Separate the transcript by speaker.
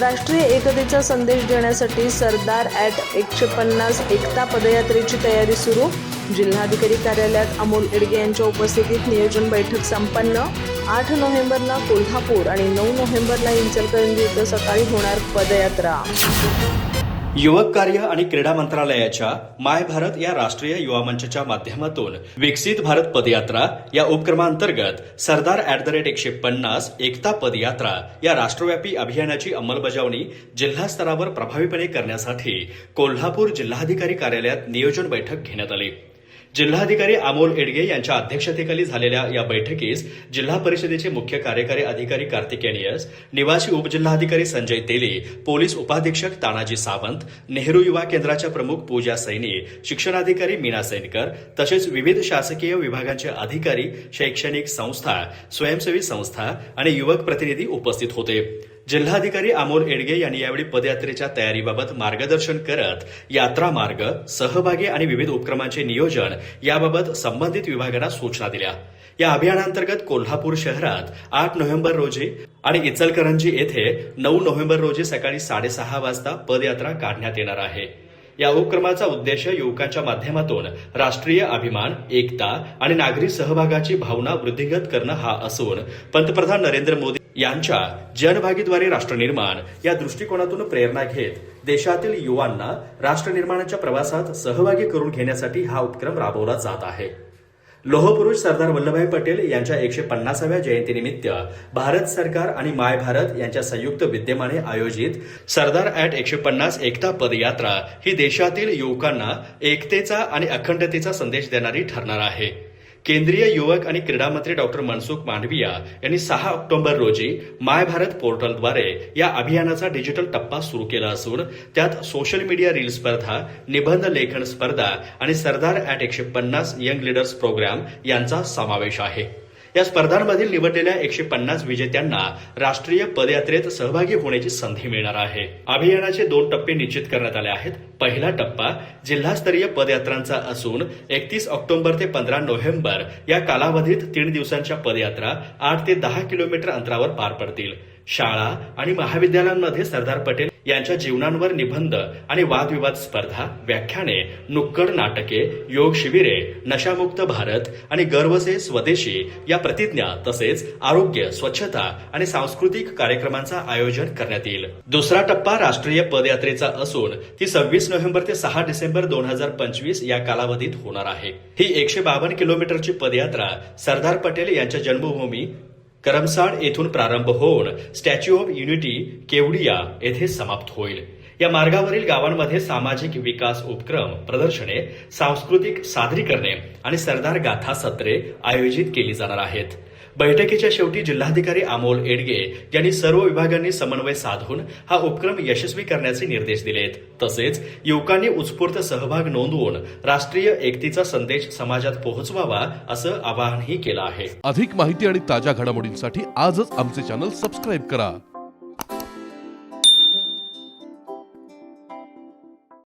Speaker 1: राष्ट्रीय एकतेचा संदेश देण्यासाठी सरदार ॲट एकशे पन्नास एकता पदयात्रेची तयारी सुरू. जिल्हाधिकारी कार्यालयात अमोल एडगे यांच्या उपस्थितीत नियोजन बैठक संपन्न. आठ नोव्हेंबरला कोल्हापूर आणि नऊ नोव्हेंबरला इंचलकरंजी इथं सकाळी होणार पदयात्रा.
Speaker 2: युवक कार्य आणि क्रीडा मंत्रालयाच्या माय भारत या राष्ट्रीय युवा मंचच्या माध्यमातून विकसित भारत पदयात्रा या उपक्रमांतर्गत सरदार ऍट द रेट एकशे पन्नास एकता पदयात्रा या राष्ट्रव्यापी अभियानाची अंमलबजावणी जिल्हा स्तरावर प्रभावीपणे करण्यासाठी कोल्हापूर जिल्हाधिकारी कार्यालयात नियोजन बैठक घेण्यात आली. जिल्हाधिकारी अमोल एडगे यांच्या अध्यक्षतेखाली झालेल्या या बैठकीस जिल्हा परिषदेचे मुख्य कार्यकारी अधिकारी कार्तिकेनियस निवासी उपजिल्हाधिकारी संजय तेली पोलीस उपाधीक्षक तानाजी सावंत नेहरू युवा केंद्राच्या प्रमुख पूजा सैनी शिक्षणाधिकारी मीना सैनकर तसेच विविध शासकीय विभागांचे अधिकारी शैक्षणिक संस्था स्वयंसेवी संस्था आणि युवक प्रतिनिधी उपस्थित होते. जिल्हाधिकारी अमोल एडगे यांनी यावेळी पदयात्रेच्या तयारीबाबत मार्गदर्शन करत यात्रा मार्ग सहभागी आणि विविध उपक्रमांचे नियोजन याबाबत संबंधित विभागांना सूचना दिल्या. या अभियानांतर्गत कोल्हापूर शहरात आठ नोव्हेंबर रोजी आणि इचलकरंजी येथे नऊ नोव्हेंबर रोजी सकाळी साडेसहा वाजता पदयात्रा काढण्यात येणार आहे. या उपक्रमाचा उद्देश युवकांच्या माध्यमातून राष्ट्रीय अभिमान एकता आणि नागरी सहभागाची भावना वृद्धिंगत करणं हा असून पंतप्रधान नरेंद्र मोदी यांच्या जनभागीद्वारे राष्ट्रनिर्माण या दृष्टिकोनातून प्रेरणा घेत देशातील युवांना राष्ट्रनिर्माणाच्या प्रवासात सहभागी करून घेण्यासाठी हा उपक्रम राबवला जात आहे. लोहपुरुष सरदार वल्लभभाई पटेल यांच्या एकशे पन्नासाव्या जयंतीनिमित्त भारत सरकार आणि माय भारत यांच्या संयुक्त विद्यमाने आयोजित सरदार ॲट एकशे पन्नास एकता पदयात्रा ही देशातील युवकांना एकतेचा आणि अखंडतेचा संदेश देणारी ठरणार आहे. केंद्रीय युवक आणि क्रीडा मंत्री डॉक्टर मनसुख मांडविया यांनी सहा ऑक्टोबर रोजी माय भारत पोर्टलद्वारे या अभियानाचा डिजिटल टप्पा सुरू केला असून त्यात सोशल मीडिया रील स्पर्धा निबंध लेखन स्पर्धा आणि सरदार ॲट एकशे पन्नास यंग लीडर्स प्रोग्राम यांचा समावेश आहे. या स्पर्धांमधील निवडलेल्या एकशे पन्नास विजेत्यांना राष्ट्रीय पदयात्रेत सहभागी होण्याची संधी मिळणार आहे. अभियानाचे दोन टप्पे निश्चित करण्यात आले आहेत. पहिला टप्पा जिल्हास्तरीय पदयात्रांचा असून एकतीस ऑक्टोबर ते पंधरा नोव्हेंबर या कालावधीत तीन दिवसांच्या पदयात्रा आठ ते दहा किलोमीटर अंतरावर पार पडतील. शाळा आणि महाविद्यालयांमध्ये सरदार पटेल यांच्या जीवनांवर निबंध आणि वादविवाद स्पर्धा व्याख्याने नुक्कड नाटके योग शिबिरे नशामुक्त भारत आणि गर्व से स्वदेशी या प्रतिज्ञा तसेच आरोग्य स्वच्छता आणि सांस्कृतिक कार्यक्रमांचा आयोजन करण्यात येईल. दुसरा टप्पा राष्ट्रीय पदयात्रेचा असून ती सव्वीस नोव्हेंबर ते सहा डिसेंबर दोन हजार पंचवीस या कालावधीत होणार आहे. ही एकशे बावन्न किलोमीटरची पदयात्रा सरदार पटेल यांच्या जन्मभूमी करमसाड येथून प्रारंभ होऊन स्टॅच्यू ऑफ युनिटी केवडिया येथे समाप्त होईल. या मार्गावरील गावांमध्ये सामाजिक विकास उपक्रम प्रदर्शने सांस्कृतिक सादरीकरणे आणि सरदार गाथा सत्रे आयोजित केली जाणार आहेत. बैठकीच्या शेवटी जिल्हाधिकारी अमोल एडगे यांनी सर्व विभागांनी समन्वय साधून हा उपक्रम यशस्वी करण्याचे निर्देश दिलेत. तसेच युवकांनी उत्स्फूर्त सहभाग नोंदवून राष्ट्रीय एकतेचा संदेश समाजात पोहोचवावा असं आवाहनही केलं आहे.
Speaker 3: अधिक माहिती आणि ताज्या घडामोडींसाठी आजच आमचे चॅनल सबस्क्राईब करा.